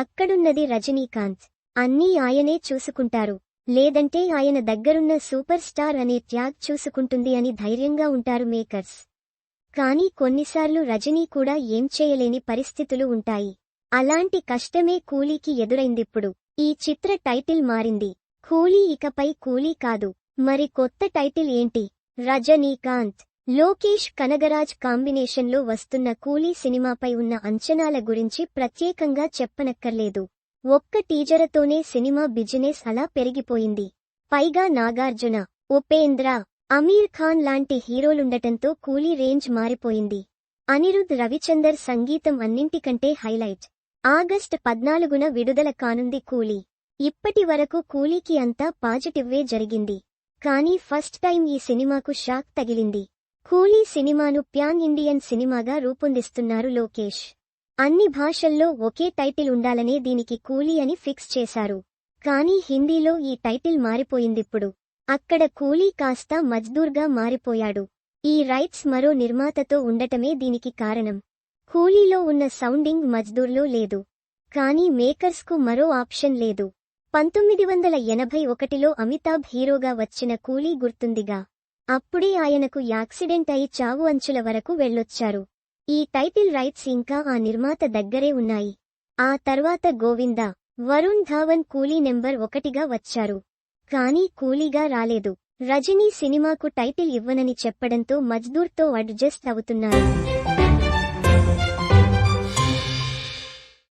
అక్కడున్నది రజనీకాంత్. అన్నీ ఆయనే చూసుకుంటారు. లేదంటే ఆయన దగ్గరున్న సూపర్ స్టార్ అనే ట్యాగ్ చూసుకుంటుంది అని ధైర్యంగా ఉంటారు మేకర్స్. కానీ కొన్నిసార్లు రజనీ కూడా ఏం చేయలేని పరిస్థితులు ఉంటాయి. అలాంటి కష్టమే కూలీకి ఎదురైందిప్పుడు. ఈ చిత్ర టైటిల్ మారింది. కూలీ ఇకపై కూలీ కాదు. మరి కొత్త టైటిల్ ఏంటి? రజనీకాంత్. లోకేష్ కనగరాజ్ కాంబినేషన్లో వస్తున్న కూలీ సినిమాపై ఉన్న అంచనాల గురించి ప్రత్యేకంగా చెప్పనక్కర్లేదు. ఒక్క టీజరతోనే సినిమా బిజినెస్ అలా పెరిగిపోయింది. పైగా నాగార్జున ఉపేంద్ర అమీర్ ఖాన్ లాంటి హీరోలుండటంతో కూలీ రేంజ్ మారిపోయింది. అనిరుద్ రవిచందర్ సంగీతం అన్నింటికంటే హైలైట్. ఆగస్ట్ పద్నాలుగున విడుదల కానుంది కూలీ. ఇప్పటి వరకు కూలీకి అంతా పాజిటివ్వే జరిగింది. కానీ ఫస్ట్ టైం ఈ సినిమాకు షాక్ తగిలింది. కూలీ సినిమాను ప్యాన్ ఇండియన్ సినిమాగా రూపొందిస్తున్నారు లోకేష్. అన్ని భాషల్లో ఒకే టైటిల్ ఉండాలనే దీనికి కూలీ అని ఫిక్స్ చేశారు. కానీ హిందీలో ఈ టైటిల్ మారిపోయిందిప్పుడు. అక్కడ కూలీ కాస్త మజ్దూర్గా మారిపోయాడు. ఈ రైట్స్ మరో నిర్మాతతో ఉండటమే దీనికి కారణం. కూలీలో ఉన్న సౌండింగ్ మజ్దూర్లో లేదు. కానీ మేకర్స్కు మరో ఆప్షన్ లేదు. పంతొమ్మిది వందల ఎనభై ఒకటిలో అమితాబ్ హీరోగా వచ్చిన కూలీ గుర్తుందిగా. అప్పుడే ఆయనకు యాక్సిడెంట్ అయి చావు అంచుల వరకు వెళ్ళొచ్చారు. ఈ టైటిల్ రైట్స్ ఇంకా ఆ నిర్మాత దగ్గరే ఉన్నాయి. ఆ తర్వాత గోవిందా వరుణ్ ధావన్ కూలీ నెంబర్ ఒకటిగా వచ్చారు. కానీ కూలీగా రాలేదు. రజనీ సినిమాకు టైటిల్ ఇవ్వనని చెప్పడంతో మజ్దూర్తో అడ్జస్ట్ అవుతున్నారు.